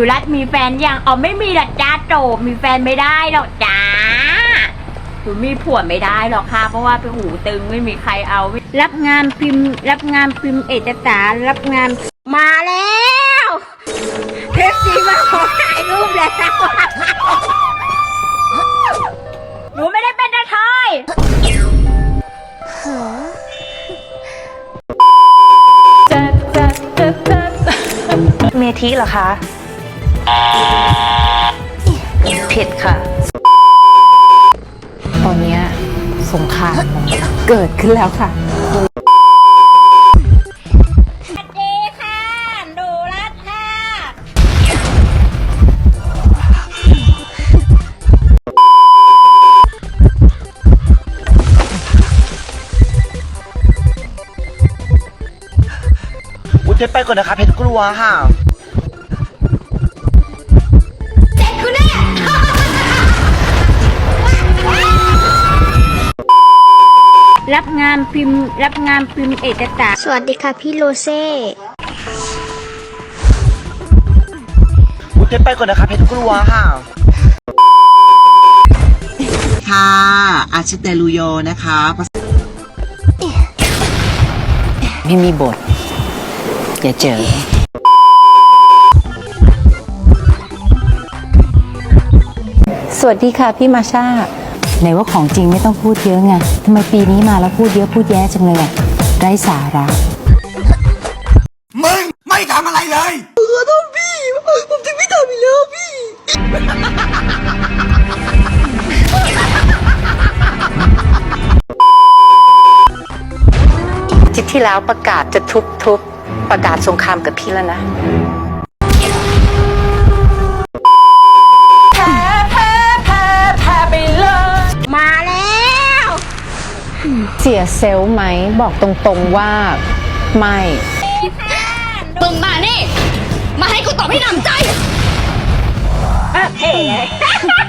ดูรัดมีแฟนยังอ๋อไม่มีหรอกจ้าโจมีแฟนไม่ได้หรอกจ้าหนูมีผัวไม่ได้หรอกค่ะ เพราะว่าไปหูตึงไม่มีใครเอารับงานพิมพ์ รับงานพิมพ์เอกสารรับงานมาแล้วเทปซีมาขอถ่ายรูปแล้วหนูไม่ได้เป็นนะทอยเมทิเหรอคะ ผิดค่ะ ตอนนี้สงครามเกิดขึ้นแล้วค่ะ สวัสดีค่ะหนูรัตค่ะอุ้ยเพชรไปก่อนนะคะเพชรกลัวค่ะ รับงานพิมพ์ รับงานพิมพ์เอกสารสวัสดีค่ะพี่โรเซ่อุ้ยเพชรไปก่อนนะคะเพชรกลัวค่ะ ค่ะ อาชิเตลูโยนะคะไม่มีบท อย่าเจอสวัสดีค่ะ พี่มาชา ไหนว่าของจริงไม่ต้องพูดเยอะไงทำไมปีนี้มาแล้วพูดเยอะพูดแย่จังเลยอะไร้สาระ มึงไม่ทำอะไรเลยอาทิตย์ที่แล้วประกาศจะทุบทุบประกาศสงครามกับพี่แล้วนะ สียเซลล์ไหมบอกตรงๆว่าไม่มึงมานี่ มาให้กูตอบให้หนำใจเอ๊ะ